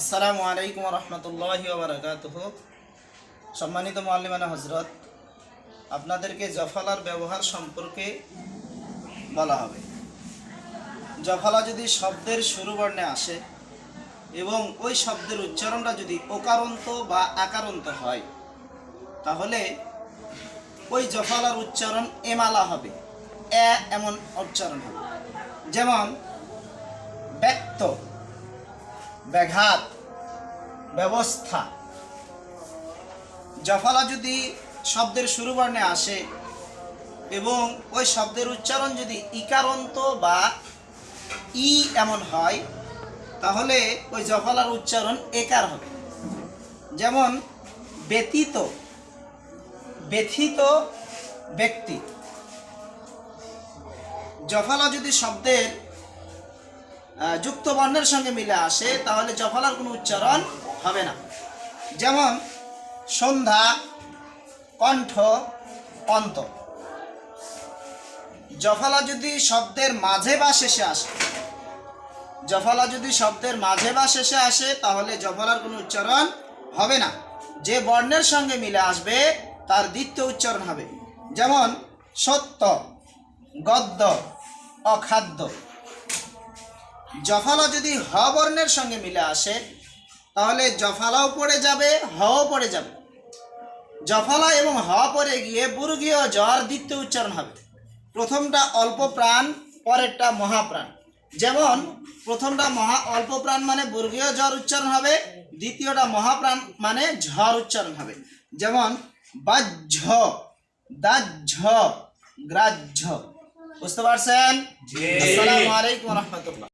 আসসালামু আলাইকুম রহমতুল্লাহ বারকাতুহ সম্মানিত মাল্লিমানা হজরত আপনাদেরকে জফালার ব্যবহার সম্পর্কে বলা হবে। জফালা যদি শব্দের শুরু বর্ণে আসে এবং ওই শব্দের উচ্চারণটা যদি ওকারন্ত বা আকারন্ত হয়, তাহলে ওই জফালার উচ্চারণ এমালা হবে, এ এমন উচ্চারণ হবে। যেমন, ব্যক্ত ব্যাঘাত, ব্যবস্থা। জফলা যদি শব্দের শুরু বর্ণে আসে এবং ওই শব্দের উচ্চারণ যদি ইকারন্ত বা ই এমন হয়, তাহলে ওই জফলার উচ্চারণ একার হবে। যেমন, ব্যতীত, ব্যথিত ব্যক্তি। জফলা যদি শব্দের যুক্ত বর্ণের সঙ্গে মিলে আসে, তাহলে জফলার কোনো উচ্চারণ হবে না। যেমন, সন্ধ্যা, কণ্ঠ, অন্ত। জফলা যদি শব্দের মাঝে বা শেষে আসে, জফলা যদি শব্দের মাঝে বা শেষে আসে, তাহলে জফলার কোনো উচ্চারণ হবে না। যে বর্ণের সঙ্গে মিলে আসবে, তার দ্বিতীয় উচ্চারণ হবে। যেমন, সত্য, গদ্য, অখাদ্য। জফলা যদি হ বর্ণের সঙ্গে মিলে আসে তাহলে জফলাও পড়ে যাবে হও পড়ে যাবে। জফলা এবং হ পড়ে গিয়ে বুর্গীয় জ্বর দ্বিতীয় উচ্চারণ হবে। প্রথমটা অল্প প্রাণ পরেরটা মহাপ্রাণ। যেমন প্রথমটা মহা অল্প প্রাণ মানে বর্গীয় জ্বর উচ্চারণ হবে দ্বিতীয়টা মহাপ্রাণ মানে ঝড় উচ্চারণ হবে। যেমন বাহ্য দাহ্য গ্রাহ্য। বুঝতে পারছেন? আসসালামু আলাইকুম রহমতুল্লাহ।